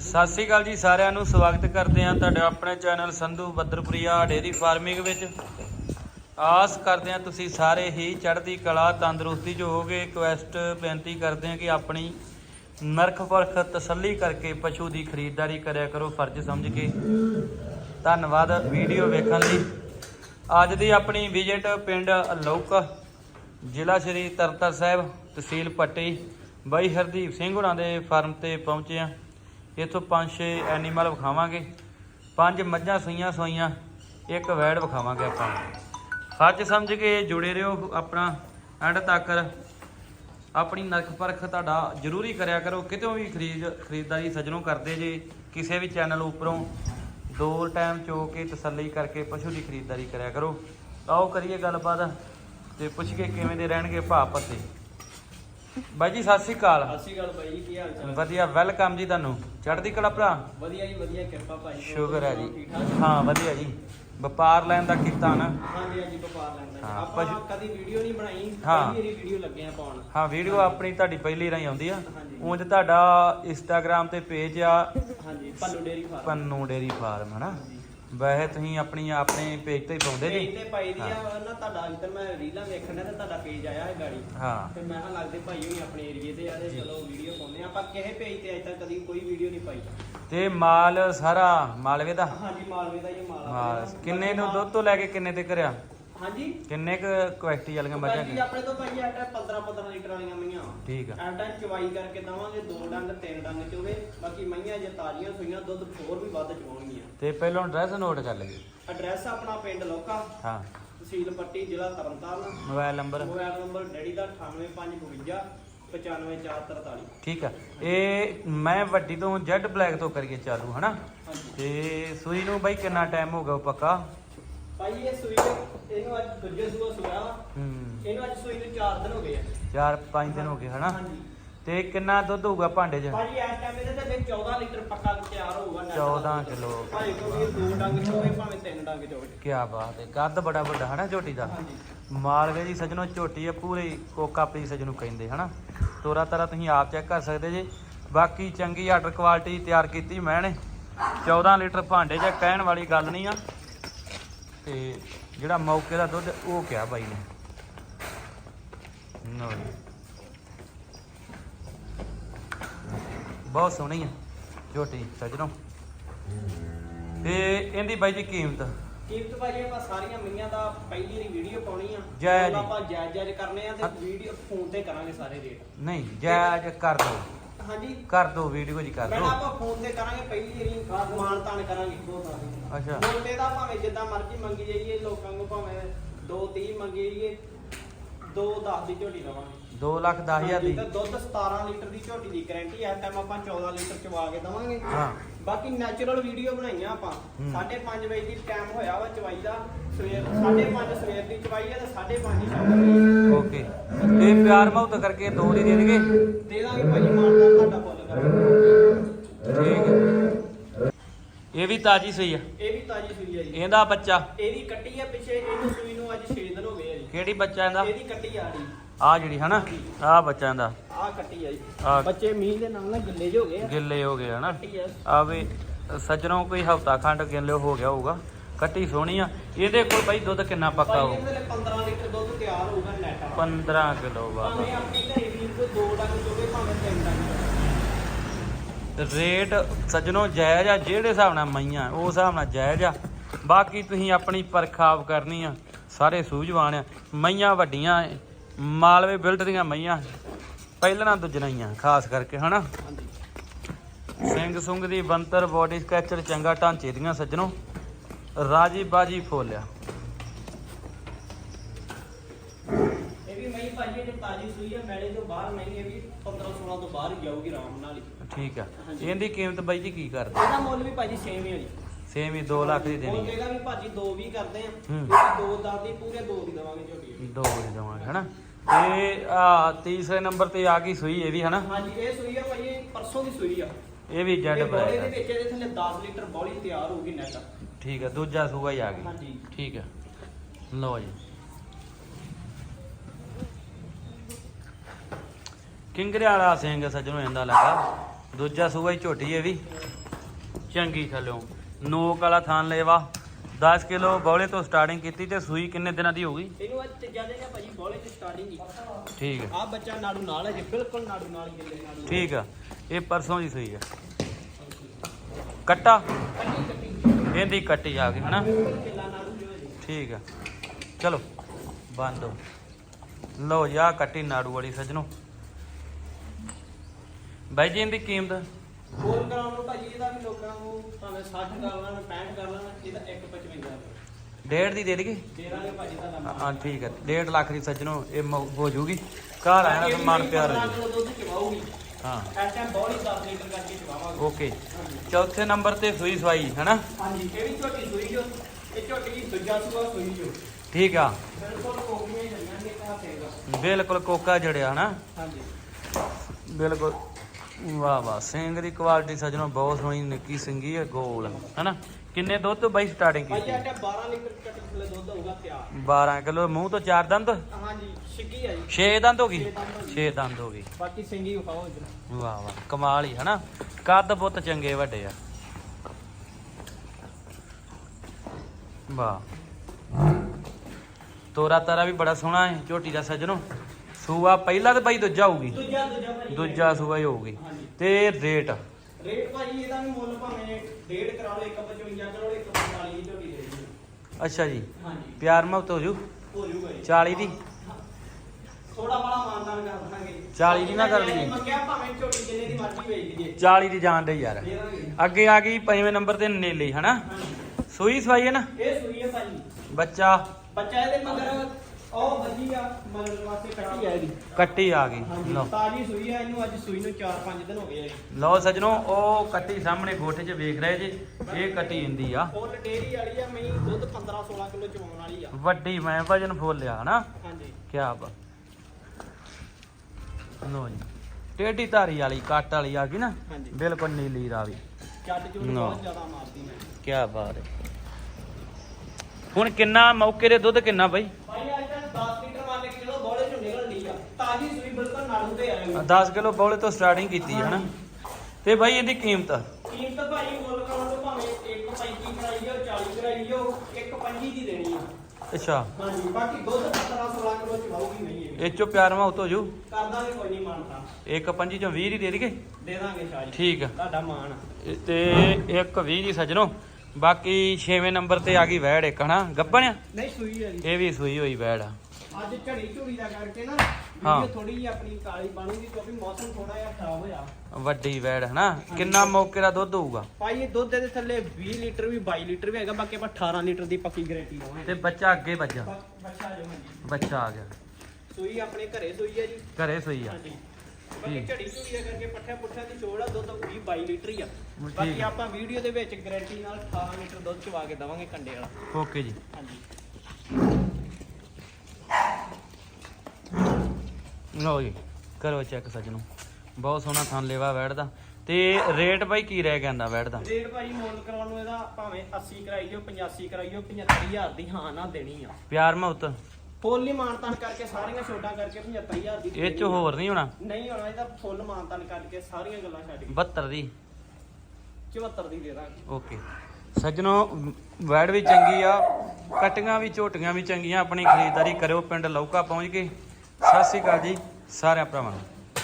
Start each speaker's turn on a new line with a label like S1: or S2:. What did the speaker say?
S1: ਸਤਿ ਸ੍ਰੀ ਅਕਾਲ ਜੀ ਸਾਰਿਆਂ ਨੂੰ, ਸਵਾਗਤ ਕਰਦੇ ਹਾਂ ਤੁਹਾਡੇ ਆਪਣੇ channel Sandhu Badarpuria dairy farming ਵਿੱਚ। ਆਸ ਕਰਦੇ ਹਾਂ ਤੁਸੀਂ ਸਾਰੇ ਹੀ ਚੜ੍ਹਦੀ ਕਲਾ, ਤੰਦਰੁਸਤੀ ਚ ਹੋਗੇ ਰਿਕੁਐਸਟ ਬੇਨਤੀ ਕਰਦੇ ਹਾਂ ਕਿ ਆਪਣੀ ਨਰਖ ਪਰਖ ਤਸੱਲੀ ਕਰਕੇ ਪਸ਼ੂ ਦੀ ਖਰੀਦਦਾਰੀ ਕਰਿਆ ਕਰੋ, ਫਰਜ਼ ਸਮਝ ਕੇ। ਧੰਨਵਾਦ ਵੀਡੀਓ ਵੇਖਣ ਲਈ। ਅੱਜ ਦੀ ਆਪਣੀ ਵਿਜ਼ਿਟ ਪਿੰਡ ਅਲੌਕ, ਜ਼ਿਲ੍ਹਾ ਸ਼੍ਰੀ ਤਰਨਤਾਰਨ ਸਾਹਿਬ, ਤਹਿਸੀਲ ਪੱਟੀ। ਬਾਈ ਹਰਦੀਪ ਸਿੰਘ ਹੁਣਾਂ ਦੇ ਫਾਰਮ ਤੇ ਪਹੁੰਚੇ ਆ ਇੱਥੋਂ ਪੰਜ ਛੇ ਐਨੀਮਲ ਵਿਖਾਵਾਂਗੇ। ਪੰਜ ਮੱਝਾਂ ਸੂਈਆਂ ਸੋਈਆਂ, ਇੱਕ ਵੈੜ ਵਿਖਾਵਾਂਗੇ ਆਪਾਂ। ਫਰਜ਼ ਸਮਝ ਕੇ ਜੁੜੇ ਰਹੋ ਆਪਣਾ, ਐਂਡ ਤੱਕ ਆਪਣੀ ਨਰਖ ਪਰਖ ਤੁਹਾਡਾ ਜ਼ਰੂਰੀ ਕਰਿਆ ਕਰੋ। ਕਿਤੋਂ ਵੀ ਖਰੀਦ, ਖਰੀਦਦਾਰੀ ਸੱਜਣੋਂ ਕਰਦੇ ਜੇ, ਕਿਸੇ ਵੀ ਚੈਨਲ ਉੱਪਰੋਂ ਦੋ ਟਾਈਮ ਚੋ ਕੇ ਤਸੱਲੀ ਕਰਕੇ ਪਸ਼ੂ ਦੀ ਖਰੀਦਦਾਰੀ ਕਰਿਆ ਕਰੋ। ਆਓ ਕਰੀਏ ਗੱਲਬਾਤ ਤੇ ਪੁੱਛ ਕੇ ਕਿਵੇਂ ਦੇ ਰਹਿਣਗੇ ਭਾਅ ਪੱਤੇ ਬਾਈ ਜੀ ਸਤਿ ਸ੍ਰੀ ਅਕਾਲ।
S2: ਸਤਿ ਸ਼੍ਰੀ ਅਕਾਲ ਭਾਈ ਕੀ ਹਾਲ ਚਾਲ?
S1: ਵਧੀਆ ਵੈਲਕਮ ਜੀ ਤੁਹਾਨੂੰ। ਚੜ੍ਹਦੀ ਕਲਾ ਭਰਾ?
S2: ਵਧੀਆ ਜੀ ਵਧੀਆ ਕਿਰਪਾ ਭਾਈ
S1: ਸ਼ੁਕਰ ਹੈ ਜੀ।
S2: ਠੀਕ ਠਾਕ?
S1: ਹਾਂ ਵਧੀਆ ਜੀ। ਵਪਾਰ ਲੈਣ ਦਾ ਕੀਤਾ ਨਾ
S2: ਹਾਂਜੀ ਹਾਂਜੀ ਵਪਾਰ ਲੈਂਦਾ
S1: ਹਾਂ,
S2: ਆਪਾਂ ਕਦੀ ਵੀਡੀਓ ਨਹੀਂ ਬਣਾਈ
S1: ਹਾਂ।
S2: ਪਹਿਲੀ ਵਾਰੀ ਵੀਡੀਓ ਲੱਗੇ ਆ ਪਾਉਣ।
S1: ਹਾਂ ਵੀਡੀਓ ਆਪਣੀ ਤੁਹਾਡੀ ਪਹਿਲੀ ਰਾਹੀਂ ਆਉਂਦੀ ਆ।
S2: ਹਾਂਜੀ।
S1: ਉਂਝ ਤੁਹਾਡਾ ਇੰਸਟਾਗ੍ਰam ਤੇ ਪੇਜ ਆ
S2: ਹਾਂਜੀ Pallu dairy farm.
S1: Pannu dairy farm ਹਨਾ? ਵੈਸੇ ਤੁਸੀਂ ਆਪਣੀ ਆਪਣੇ ਪੇਜ ਤੇ ਹੀ ਪਾਉਂਦੇ
S2: ਪੇਜ
S1: ਜੀ
S2: ਤੇ ਪਾਈ ਦੀ ਆ
S1: ਹਾਂ।
S2: ਨਾ ਤੁਹਾਡਾ ਇੱਧਰ ਮੈਂ ਰੀਲਾਂ ਵੇਖਣਾ ਤੇ ਤੁਹਾਡਾ ਪੇਜ ਆਇਆ ਹੈ ਗਾੜੀ।
S1: ਹਾਂ।
S2: ਤੇ ਮੈਂ ਕਿਹਾ ਲੱਗਦੇ ਭਾਈ ਹੋਣੀ ਆਪਣੇ ਏਰੀਏ ਤੇ ਆ ਤੇ ਚਲੋ ਵੀਡੀਓ ਪਾਉਂਦੇ ਆ। ਆਪਾਂ ਕਿਸੇ ਪੇਜ ਤੇ ਅਜੇ ਤੱਕ ਕਦੀ ਕੋਈ ਵੀਡੀਓ ਨਹੀਂ ਪਾਈ।
S1: ਤੇ ਮਾਲ ਸਾਰਾ ਮਾਲਵੇ ਦਾ?
S2: ਹਾਂਜੀ ਮਾਲਵੇ ਦਾ ਇਹ ਮਾਲ ਆ।
S1: ਮਾਲ। ਕਿੰਨੇ ਨੂੰ ਦੁੱਧ ਤੋਂ ਲੈ ਕੇ ਕਿੰਨੇ ਤੇ ਕਰਿਆ
S2: ਹਾਂਜੀ?
S1: ਕਿੰਨੇ ਕੁ ਕੁਆਲਿਟੀ ਵਾਲੀਆਂ ਮੱਝਾਂ
S2: ਭਾਈ ਜੀ
S1: ਨੇ?
S2: ਆਪਣੇ ਤੋਂ ਭਾਈ ਆਟਾ 15 15 ਲੀਟਰ ਵਾਲੀਆਂ ਮਈਆਂ।
S1: ਠੀਕ ਆ।
S2: ਆਟਾ ਚਵਾਈ ਕਰਕੇ ਦਵਾਂਗੇ ਦੋ ਡੰਗ ਤਿੰਨ ਡੰਗ ਚੋਵੇ। ਬਾਕੀ ਮਈਆਂ ਜੇ ਤਾਜ਼ੀਆਂ ਸੂਈਆਂ ਦੁੱਧ ਹੋਰ ਵੀ ਵੱਧ ਚਵਾਉਣਗੀਆਂ।
S1: ਤੇ ਪਹਿਲਾਂ ਐਡਰੈਸ ਨੋਟ ਕਰ ਲਈਏ।
S2: ਐਡਰੈਸ ਆਪਣਾ ਪਿੰਡ ਲੋਕਾ
S1: ਹਾਂ।
S2: ਤਹਿਸੀਲ ਪੱਟੀ ਜ਼ਿਲ੍ਹਾ Tarn Taran.
S1: Mobile number
S2: mobile number daddy ਦਾ 98552 95443
S1: ਠੀਕ ਆ। ਇਹ ਮੈਂ ਵੱਡੀ ਤੋਂ ਜੈਡ ਬਲੈਕ ਤੋਂ ਕਰੀਏ ਚਾਲੂ ਹਨਾ?
S2: ਹਾਂਜੀ।
S1: ਤੇ ਸੂਈ ਨੂੰ ਬਾਈ ਕਿੰਨਾ ਟਾਈਮ ਹੋ ਗਿਆ ਪੱਕਾ?
S2: ਭਾਈ ਇਹ ਸੂਈ ਇਹਨੂੰ ਅੱਜ ਦੂਜੇ ਸੂਆ ਸੂਆ ਵਾ।
S1: ਹੂੰ।
S2: ਇਹਨੂੰ ਅੱਜ ਸੂਈ ਨੂੰ 4 ਦਿਨ ਹੋ ਗਏ ਆ।
S1: ਚਾਰ ਪੰਜ ਦਿਨ ਹੋ ਗਏ ਹਨਾ?
S2: ਹਾਂਜੀ।
S1: ਤੇ ਕਿੰਨਾ ਦੁੱਧ ਹੋਊਗਾ ਭਾਂਡੇ 'ਚ?
S2: ਭਾਜੀ ਇਸ ਟਾਈਮ ਇਹਦੇ ਤੇ ਵੀ 14 ਲੀਟਰ ਪੱਕਾ ਤਿਆਰ ਹੋਊਗਾ। net ਦਾ।
S1: 14
S2: ਦੁੱਧ।
S1: ਕਿਲੋ।
S2: ਭਾਈ ਕੋਈ ਦੋ ਡੰਗ ਚੋਵੇ ਭਾਵੇਂ ਤਿੰਨ ਡੰਗ ਚੋਵੇ
S1: ਕੀ ਬਾਤ ਹੈ ਕੱਦ ਬੜਾ ਵੱਡਾ ਹਨਾ ਝੋਟੀ ਦਾ?
S2: ਹਾਂਜੀ।
S1: ਮਾਲਵੇ ਦੀ ਸਜਣੋ ਝੋਟੀ ਹੈ ਪੂਰੀ ਕੋਕਾ ਪੀਸ ਜਿਹਨੂੰ ਕਹਿੰਦੇ ਹਨਾ? ਤੋਰਾ ਤਾਰਾ ਤੁਸੀਂ ਆਪ ਚੈੱਕ ਕਰ ਸਕਦੇ ਜੇ। ਬਾਕੀ ਚੰਗੀ ਆਰਡਰ ਕੁਆਲਿਟੀ ਤਿਆਰ ਕੀਤੀ ਮੈਂ ਨੇ 14 ਲੀਟਰ ਭਾਂਡੇ 'ਚ ਕਹਿਣ ਵਾਲੀ ਗੱਲ ਨਹੀਂ ਆ। ਤੇ ਜਿਹੜਾ ਮੌਕੇ ਦਾ ਦੁੱਧ ਉਹ ਕਿਹਾ ਬਾਈ ਨੇ ਜੀ। ਬਹੁਤ ਸੋਹਣੀ ਆ ਝੋਟੀ ਸਜਣੋ ਤੇ ਇਹਦੀ ਬਾਈ ਜੀ ਕੀਮਤ
S2: ਕੀਮਤ ਭਾਜੀ ਆਪਾਂ ਸਾਰੀਆਂ ਮਈਆਂ ਦਾ ਪਹਿਲੀ ਵਾਰੀ ਵੀਡੀਓ ਪਾਉਣੀ ਆ ਉਹ
S1: ਹੀ।
S2: ਆਪਾਂ ਜਾਇਜ਼ ਜਾਇਜ਼ ਕਰਨੇ ਆ। ਤੇ ਵੀਡੀਓ ਫੋਨ ਤੇ ਕਰਾਂਗੇ ਸਾਰੇ ਰੇਟ
S1: ਨਹੀਂ ਜਾਇਜ਼ ਕਰ ਦੋ
S2: ਹਾਂਜੀ।
S1: ਕਰ ਦੋ ਵੀਡੀਓ ਜੀ ਕਰ ਦੋ।
S2: ਆਪਾਂ ਫੋਨ ਤੇ ਕਰਾਂਗੇ ਪਹਿਲੀ ਵਾਰੀ ਮਾਨ ਤਾਨ ਕਰਾਂਗੇ
S1: ਅੱਛਾ।
S2: ਮੁੱਲ ਦਾ ਭਾਵੇਂ ਜਿੱਦਾਂ ਮਰਜ਼ੀ ਮੰਗੀ ਜਾਈਏ ਲੋਕਾਂ ਨੂੰ ਭਾਵੇਂ 230 ਮੰਗੀ ਜਾਈਏ 210 ਦੀ ਝੋਟੀ ਲਵਾਂਗੇ
S1: 2 ਲੱਖ 10 ਹਜ਼ਾਰ ਦੀ।
S2: ਤੇ ਦੁੱਧ 17 ਲੀਟਰ ਦੀ ਝੋਟੀ ਦੀ ਗਾਰੰਟੀ ਆ ਟਾਈਮ ਆਪਾਂ 14 ਲੀਟਰ ਚਵਾ ਕੇ ਦਵਾਂਗੇ।
S1: ਹਾਂ।
S2: ਬਾਕੀ ਨੈਚੁਰਲ ਵੀਡੀਓ ਬਣਾਈਆਂ ਆਪਾਂ।
S1: ਹੂੰ।
S2: 5:30 ਵਜੇ ਦੀ ਟਾਈਮ ਹੋਇਆ ਵਾ ਚਵਾਈ ਦਾ। ਸਵੇਰ 5:30 ਸਵੇਰ ਦੀ ਚਵਾਈ ਆ ਤੇ 5:30 ਦੀ ਸ਼ਾਮ ਦੀ
S1: ਓਕੇ। ਤੇ ਪਿਆਰ ਮੁਹੱਬਤ ਕਰਕੇ ਦੋ ਦੀ ਦੇਣਗੇ।
S2: ਦੇ ਦਾਂਗੇ ਭਾਜੀ ਮਾਰਦਾ ਤੁਹਾਡਾ ਫੁੱਲ ਕਰਾਂਗੇ
S1: ਠੀਕ ਹੈ। ਇਹ ਵੀ ਤਾਜੀ ਸੂਈ ਆ।
S2: ਇਹ ਵੀ ਤਾਜੀ ਸੂਈ ਆ ਜੀ।
S1: ਇਹਦਾ ਬੱਚਾ।
S2: ਇਹਦੀ ਕੱਟੀ ਆ ਪਿੱਛੇ ਇਹਨੂੰ ਸੂਈ ਨੂੰ ਅੱਜ 6 ਦਿਨ ਹੋ ਗਏ ਆ ਜੀ
S1: ਕਿਹੜੀ ਬੱਚਾ ਇਹਦਾ?
S2: ਇਹਦੀ ਕੱਟੀ ਆ ਜੀ
S1: ਆ ਜਿਹੜੀ ਹਨਾ? ਆ ਬੱਚਾ ਇਹਦਾ।
S2: ਆਹ ਕੱਟੀ ਆ ਜੀ।
S1: ਆਹ।
S2: ਬੱਚੇ ਮੀਂਹ ਦੇ ਨਾਲ ਨਾ ਗਿੱਲੇ ਹੋ ਗਏ ਆ।
S1: ਗਿੱਲੇ ਹੋ ਗਏ ਹਨਾ?
S2: ਕੱਟੀ ਆ।
S1: ਆ ਵੀ ਸੱਜਣੋਂ ਕੋਈ ਹਫਤਾ ਖੰਡ ਗਿੱਲੇ ਹੋ ਗਿਆ ਹੋਊਗਾ। ਕੱਟੀ ਸੋਹਣੀ ਆ। ਇਹਦੇ ਕੋਲ ਬਾਈ ਦੁੱਧ ਕਿੰਨਾ ਪੱਕਾ
S2: ਭਾਈ
S1: ਹੋਊ?
S2: ਇਹਦੇ ਲਈ 15 ਲੀਟਰ ਦੁੱਧ ਤਿਆਰ ਹੋਊਗਾ ਨੈਟ
S1: 15 ਕਿਲੋ ਬਾਬਾ।
S2: ਭਾਵੇਂ ਆਪਣੇ ਘਰੇ ਵੀਰ ਕੋ ਦੋ ਡੰਗ ਚੋਵੇ ਭਾਵੇਂ ਤਿੰਨ ਡੰਗ।
S1: ਰੇਟ ਸੱਜਣੋ ਜਾਇਜ਼ ਆ ਜਿਹੜੇ ਹਿਸਾਬ ਨਾਲ ਮਈਆਂ ਉਸ ਹਿਸਾਬ ਨਾਲ ਜਾਇਜ਼ ਆ। ਬਾਕੀ ਤੁਸੀਂ ਆਪਣੀ ਪਰਖਾਵ ਕਰਨੀ ਆ। ਸਾਰੇ ਸੂਝਵਾਨ ਆ। ਮਈਆਂ ਵੱਡੀਆਂ ਮਾਲਵੇ ਬਿਲਡ ਦੀਆਂ ਮਈਆਂ। ਪਹਿਲਣਾ ਦੁਜਣਾਈਆਂ ਖਾਸ ਕਰਕੇ ਹਨਾ? ਸਿੰਘ ਸੁੰਗ ਦੀ ਬੰਤਰ ਬੋਡੀ ਸਕੈਚਰ ਚੰਗਾ ਢਾਂਚੇ ਦੀਆਂ ਸੱਜਣੋ। ਰਾਜੀ ਬਾਜੀ ਫੋਲਿਆ।
S2: ਇਹ ਵੀ ਮਈ ਭਾਜੀ ਜੇ ਤਾਜੀ ਸੂਈ ਆ ਮੈਲੇ ਤੋਂ ਬਾਹਰ ਨਹੀਂ ਇਹ ਵੀ 15 16 ਤੋਂ ਬਾਹਰ ਹੀ ਜਾਊਗੀ ਆਰਾਮ ਨਾਲ ਹੀ।
S1: ਠੀਕ ਆ। ਇਹਦੀ ਕੀਮਤ ਬਾਈ ਜੀ ਕੀ ਕਰਦੇ?
S2: ਇਹਦਾ ਮੁੱਲ ਵੀ ਭਾਜੀ ਸੇਮ ਹੀ ਆ ਜੀ।
S1: ਸੇਮ ਹੀ 2 ਲੱਖ ਦੀ ਦੇਣੀ ਹੈ।
S2: ਇਹਦਾ ਵੀ ਭਾਜੀ ਦੋ ਵੀ ਕਰਦੇ ਆ
S1: ਹੂੰ।
S2: ਕਿਉਂਕਿ ਦੋ ਦਸ ਦੀ ਪੂਰੇ ਦੋ ਦੀ ਦਵਾਂਗੇ ਝੋਟੀ
S1: ਦੋ ਦੇ ਦਵਾਂਗੇ ਹਨਾ? ਤੇ ਆ ਤੀਸਰੇ ਨੰਬਰ ਤੇ ਆ ਗਈ ਸੂਈ ਇਹ ਵੀ ਹਨਾ?
S2: ਹਾਂਜੀ ਇਹ ਸੂਈ ਆ ਭਾਜੀ ਪਰਸੋਂ ਦੀ ਸੂਈ ਆ।
S1: ਇਹ ਵੀ ਜੈਡ
S2: ਇਹ ਬੋਲੇ ਦੇ
S1: ਬਲੈਕ
S2: ਵਿੱਚ ਇਹਦੇ ਥੱਲੇ 10 ਲੀਟਰ ਬੋਲੀ ਤਿਆਰ ਹੋਊਗੀ ਨੈਟ
S1: ਠੀਕ ਹੈ ਦੂਜਾ ਸੂਆ ਹੀ ਆ ਗਈ
S2: ਹਾਂਜੀ।
S1: ਠੀਕ ਹੈ ਲਓ ਜੀ। ਕਿੰਗਰੇ ਵਾਲਾ ਸਿੰਘ ਸੱਜਣੋਂ ਇਹਦਾ ਲੱਗਾ। ਦੂਜਾ ਸੂਆ ਹੀ ਝੋਟੀ ਇਹ ਵੀ। ਚੰਗੀ ਥੱਲੋਂ। ਨੋਕ ਵਾਲਾ ਥਾਨ ਲੇਵਾ 10 ਕਿਲੋ ਬੌਲੇ ਤੋਂ ਸਟਾਰਟਿੰਗ ਕੀਤੀ ਤੇ ਸੂਈ ਕਿੰਨੇ ਦਿਨਾਂ ਦੀ ਹੋਊਗੀ
S2: ਇਹਨੂੰ ਅੱਜ ਤੀਜਾ ਦਿਨ ਆ ਭਾਜੀ ਬੋਲੇ ਤੇ ਸਟਾਰਟਿੰਗ ਹੀ।
S1: ਠੀਕ ਹੈ।
S2: ਆ ਬੱਚਾ ਨਾੜੂ ਨਾਲ ਹੈ ਜੀ ਬਿਲਕੁਲ ਨਾੜੂ ਨਾਲ ਹੀ ਗਿੱਲੇ ਨਾੜੂ
S1: ਠੀਕ ਆ। ਇਹ ਪਰਸੋਂ ਦੀ ਸੂਈ ਆ। ਕੱਟਾ? ਇਹਦੀ ਕੱਟੀ ਆ ਗਈ ਹਨਾ?
S2: ਹੈ
S1: ਠੀਕ ਆ। ਚਲੋ ਬੰਦ ਹੋ। ਲਓ ਯਾ ਕੱਟੀ ਨਾੜੂ ਵਾਲੀ ਸੱਜਣੋ। ਬਾਈ ਜੀ ਇਹਦੀ ਕੀਮਤ?
S2: ਹੋਰ ਕਰਾਉਣ ਨੂੰ ਭਾਜੀ ਇਹਦਾ ਵੀ ਲੋਕਾਂ ਨੂੰ ਭਾਵੇਂ 60 ਕਰ ਲੈਣ 65 ਕਰ ਲੈਣ ਇਹਦਾ 1.55
S1: ਡੇਢ ਦੀ ਦੇ ਦੇਗੇ
S2: ਭਾਜੀ ਦਾ
S1: ਹਾਂ ਠੀਕ ਹੈ ਡੇਢ ਲੱਖ ਦੀ ਸੱਜਣੋ ਇਹ ਮ- ਹੋ ਜੂਗੀ। ਘਰ ਆਇਆ ਨਾ ਸਨਮਾਨ ਪਿਆਰ ਹੋ ਜਾਊ।
S2: ਦੁੱਧ ਚਵਾਉਗੀ
S1: ਹਾਂ।
S2: ਐਸ ਟਾਈਮ ਬੋਲੀ 10 ਲੀਟਰ ਕਰਕੇ ਚਵਾਵਾਂਗੇ
S1: ਓਕੇ। ਚੌਥੇ ਨੰਬਰ ਤੇ ਸੂਈ ਸਵਾਈ ਹੈਨਾ?
S2: ਹਾਂਜੀ ਇਹ ਵੀ ਝੋਟੀ ਸੂਈ ਜੋ। ਇਹ ਝੋਟੀ ਦੀ ਦੂਜਾ ਸੂਆ ਸੂਈ ਜੋ।
S1: ਠੀਕ ਆ।
S2: ਕੋਕੀਆਂ
S1: ਬਿਲਕੁਲ ਕੋਕਾ ਜੜਿਆ ਹਨਾ?
S2: ਹਾਂਜੀ।
S1: ਬਿਲਕੁਲ। ਵਾਹ ਵਾਹ ਸਿੰਘ ਦੀ ਕੁਆਲਿਟੀ ਸੱਜਣੋ ਬਹੁਤ ਸੋਹਣੀ ਨਿੱਕੀ ਸਿੰਗੀ ਹੈ ਗੋਲ ਹੈਨਾ? ਕਿੰਨੇ ਦੁੱਧ ਤੋਂ ਬਾਈ ਸਟਾਰਟਿੰਗ
S2: ਭਾਈ ਆਟਾ 12 ਲੀਟਰ ਕੱਟੀ ਥਲੇ ਦੁੱਧ ਹੋਊਗਾ ਤਿਆਰ।
S1: 12 ਕਿਲੋ ਮੂੰਹ ਤੋਂ ਚਾਰ ਦੰਦ?
S2: ਹਾਂਜੀ ਛਿੱਗੀ ਆ ਜੀ।
S1: 6 ਦੰਦ ਹੋ ਗਈ?
S2: ਛੇ ਦੰਦ ਹੋ ਗਈ।
S1: 6 ਦੰਦ ਹੋ ਗਈ।
S2: ਬਾਕੀ ਸਿੰਗੀ ਵਿਖਾਓ ਇਧਰ।
S1: ਵਾਹ ਵਾਹ ਕਮਾਲ ਹੀ ਹਨਾ? ਕੱਦ ਬਹੁਤ ਚੰਗੇ ਵੱਡੇ ਆ। ਵਾਹ। ਤੋਰਾ ਤਾਰਾ ਵੀ ਬੜਾ ਸੋਹਣਾ ਹੈ ਝੋਟੀ ਦਾ ਸੱਜਣੋ। ਸੂਆ ਪਹਿਲਾ ਤੇ ਬਾਈ ਦੂਜਾ ਹੋਊਗੀ।
S2: ਦੂਜਾ ਦੂਜਾ
S1: ਦੂਜਾ ਸੂਆ ਹੀ ਹੋਊਗੀ।
S2: ਹਾਂਜੀ
S1: ਤੇ ਰੇਟ
S2: ਰੇਟ ਭਾਜੀ ਇਹਦਾ ਵੀ ਮੁੱਲ ਭਾਵੇਂ ਡੇਢ ਕਰਾ ਲਓ 155 ਕਰੋ 145 ਦੀ ਝੋਟੀ ਦੇ ਦਿਓ।
S1: ਅੱਛਾ ਜੀ।
S2: ਹਾਂਜੀ।
S1: ਪਿਆਰ ਮੁਹੱਬਤ ਹੋ ਜੂ?
S2: ਹੋ ਜੂਗਾ ਜੀ
S1: 40 ਦੀ?
S2: ਥੋੜਾ ਬੜਾ ਮਾਨਦਾਨ ਕਰ ਦਾਂਗੇ
S1: 40 ਦੀ ਨਾ ਕਰ ਲਈਏ।
S2: ਮੰਗਿਆ ਭਾਵੇਂ ਝੋਟੀ ਜਿੰਨੇ ਦੀ ਮਰਜ਼ੀ ਵੇਚ ਦਈਏ।
S1: 40 ਦੀ ਜਾਣ ਦੇ ਯਾਰ।
S2: ਦੇ ਦਾਂਗੇ।
S1: ਅੱਗੇ ਆ ਗਈ ਪੰਜਵੇਂ ਨੰਬਰ ਤੇ ਨੀਲੀ ਹਨਾ?
S2: ਹਾਂਜੀ।
S1: ਸੂਈ ਸਵਾਈ ਹੈ ਨਾ?
S2: ਇਹ ਸੂਈ ਹੈ ਭਾਜੀ।
S1: ਬੱਚਾ?
S2: ਬੱਚਾ ਇਹਦੇ ਮਗਰ ਉਹ ਵੱਜੀ ਆ ਮਗਰ ਪਾਸੇ ਕੱਟੀ ਆ ਇਹਦੀ।
S1: ਕੱਟੀ ਆ ਗਈ ਲਓ।
S2: ਤਾਜੀ ਸੂਈ ਆ ਇਹਨੂੰ ਅੱਜ ਸੂਈ ਨੂੰ 4-5 ਦਿਨ ਹੋ ਗਏ ਆ ਜੀ।
S1: ਲਓ ਸੱਜਣੋ ਉਹ ਕੱਟੀ ਸਾਹਮਣੇ ਗੋਠੇ 'ਚ ਵੇਖ ਰਹੇ ਜੀ ਇਹ ਕੱਟੀ ਹੁੰਦੀ ਆ।
S2: ਫੁੱਲ ਡੇਰੀ ਵਾਲੀ ਆ ਮੈਂ ਦੁੱਧ 15-16 ਕਿਲੋ ਚਵਾਉਣ ਵਾਲੀ ਆ।
S1: ਵੱਡੀ ਮੈਂ ਵਜਨ ਫੁੱਲ ਆ ਹਨਾ?
S2: ਹਾਂਜੀ।
S1: ਕਿਆ ਬਾ ਲਓ ਜੀ। ਟੇਢੀ ਧਾਰੀ ਵਾਲੀ ਕੱਟ ਵਾਲੀ ਆ ਗਈ ਨਾ ਬਿਲਕੁਲ ਨੀਲੀ ਰਾਵੀ।
S2: ਚੱਡ ਚੂੜ
S1: ਨਾ।
S2: ਬਹੁਤ ਜ਼ਿਆਦਾ ਮਾਰਦੀ ਮੈਂ।
S1: ਕਿਆ ਬਾਤ ਹੈ। ਹੁਣ ਕਿੰਨਾ ਮੌਕੇ ਦੇ ਦੁੱਧ ਕਿੰਨਾ ਬਾਈ
S2: 10
S1: 10 ਕਿਲੋ ਬੌਲੇ ਤੋਂ ਸਟਾਰਟਿੰਗ ਕੀਤੀ ਹੈ ਹਨਾ? ਤੇ ਭਾਈ ਇਹਦੀ ਕੀਮਤ?
S2: ਕੀਮਤ ਭਾਈ ਮੁੱਲ ਕਰਾਉਣ ਭਾਵੇਂ 135 ਕਰਾਈ ਜਾਓ 40 ਕਰਾਈ ਜਾਓ 125 ਦੀ ਦੇਣੀ ਆ।
S1: ਅੱਛਾ।
S2: ਹਾਂਜੀ ਬਾਕੀ ਦੁੱਧ 17 16 ਕਿਲੋ ਚਵਾਉਗੀ ਨਹੀਂ ਇਹ।
S1: ਇਹ ਚੋ ਪਿਆਰ ਮਾ ਉਤੋ ਜੂ।
S2: ਕਰਦਾਂਗੇ ਕੋਈ ਨਹੀਂ ਮਾਨਤਾ।
S1: 125 ਚੋਂ 20 ਹੀ ਦੇ ਦੇਗੇ
S2: ਦੇ ਦਾਂਗੇ ਸ਼ਾਹ ਜੀ।
S1: ਠੀਕ ਆ।
S2: ਤੁਹਾਡਾ
S1: ਮਾਨ ਤੇ 120 ਦੀ ਸਜਣੋ। ਬਾਕੀ 6ਵੇਂ ਨੰਬਰ ਤੇ ਆ ਗਈ ਵੈੜ ਇੱਕ ਹਨਾ? ਗੱਬਣ ਆ?
S2: ਨਹੀਂ ਸੂਈ ਆ ਜੀ।
S1: ਇਹ ਵੀ ਸੂਈ ਹੋਈ ਵੈੜ ਆ।
S2: ਅੱਜ ਝੜੀ ਝੁੜੀ ਦਾ ਕਰਕੇ ਨਾ
S1: ਹਾਂ।
S2: ਵੀਡੀਓ ਥੋੜੀ ਜਿਹੀ ਆਪਣੀ ਕਾਲੀ ਬਣੂਗੀ ਕਿਉਂਕਿ ਮੌਸਮ ਥੋੜਾ ਜਿਹਾ ਖਰਾਬ ਹੋਇਆ।
S1: ਵੱਡੀ ਵੈੜ ਹਨਾ ਕਿੰਨਾ ਮੌਕੇ ਦਾ ਦੁੱਧ ਹੋਊਗਾ?
S2: ਭਾਈ ਇਹ ਦੁੱਧ ਦੇ ਥੱਲੇ 20 ਲੀਟਰ ਵੀ 22 ਲੀਟਰ ਵੀ ਹੈਗਾ ਬਾਕੀ ਆਪਾਂ 18 ਲੀਟਰ ਦੀ ਪੱਕੀ ਗਾਰੰਟੀ
S1: ਤੇ
S2: ਦਵਾਂਗੇ
S1: ਬੱਚਾ ਅੱਗੇ ਵੱਜਾ।
S2: ਬੱਚਾ ਜੋ ਹਾਂਜੀ।
S1: ਬੱਚਾ ਆ ਗਿਆ।
S2: ਸੂਈ ਆਪਣੇ ਘਰੇ ਸੂਈ ਆ ਜੀ।
S1: ਘਰੇ ਸੂਈ ਆ।
S2: ਹਾਂਜੀ। ਬਾਕੀ
S1: ਠੀਕ।
S2: ਝੜੀ ਝੁੜੀ ਦਾ ਕਰਕੇ ਪੱਠਿਆਂ ਪੁੱਠਿਆਂ ਦੀ ਚੋੜ ਆ ਦੁੱਧ 20 22 ਲੀਟਰ ਹੀ ਆ।
S1: ਠੀਕ।
S2: ਬਾਕੀ ਆਪਾਂ ਵੀਡੀਓ ਦੇ ਵਿੱਚ ਗਾਰੰਟੀ ਨਾਲ 18 ਲੀਟਰ ਦੁੱਧ ਚਵਾ ਕੇ ਦਵਾਂਗੇ ਕੰਡੇ ਵਾਲਾ।
S1: ਓਕੇ ਜੀ।
S2: ਹਾਂਜੀ।
S1: ਲਓ ਜੀ ਕਰੋ ਚੈੱਕ ਸੱਜਣੋ। ਬਹੁਤ ਸੋਹਣਾ ਥਣ ਲੇਵਾ ਵੈੜ ਦਾ ਤੇ ਰੇਟ ਬਾਈ ਕੀ ਰਹਿ ਗਿਆ ਦਾ ਵੈੜ ਦਾ
S2: ਰੇਟ ਭਾਈ ਮੁੱਲ ਕਰਾਉਣ ਨੂੰ ਇਹਦਾ ਭਾਵੇਂ 80 ਕਰਾਈ ਜਾਓ 85 ਕਰਾਈ ਜਾਓ 75000 ਦੀ ਹਾਂ ਨਾ ਦੇਣੀ ਆ।
S1: ਪਿਆਰ ਮੁਹੱਬਤ।
S2: ਫੁੱਲ ਹੀ ਮਾਨਤਾਨ ਕਰਕੇ ਸਾਰੀਆਂ ਛੋਟਾਂ ਕਰਕੇ 75000 ਦੀ
S1: ਇਹ ਚ ਹੋਰ ਨਹੀਂ ਹੋਣਾ?
S2: ਨਹੀਂ ਹੋਣਾ ਇਹਦਾ ਫੁੱਲ ਮਾਨਤਾਨ ਕਰਕੇ ਸਾਰੀਆਂ ਗੱਲਾਂ ਛੱਡ ਕੇ।
S1: 72 ਦੀ।
S2: 74 ਦੀ ਦੇ ਦਾਂਗੇ।
S1: ਓਕੇ। ਸੱਜਣੋ ਵੈੜ ਵੀ ਚੰਗੀ ਆ ਕਟੀਆਂ ਵੀ ਝੋਟੀਆਂ ਵੀ ਚੰਗੀਆਂ ਆਪਣੀ ਖਰੀਦਦਾਰੀ ਕਰਿਓ ਪਿੰਡ ਲੌਕਾ ਪਹੁੰਚ ਕੇ। ਸਤਿ ਸ਼੍ਰੀ ਅਕਾਲ ਜੀ। ਸਾਰਿਆਂ ਭਰਾਵਾਂ ਨੂੰ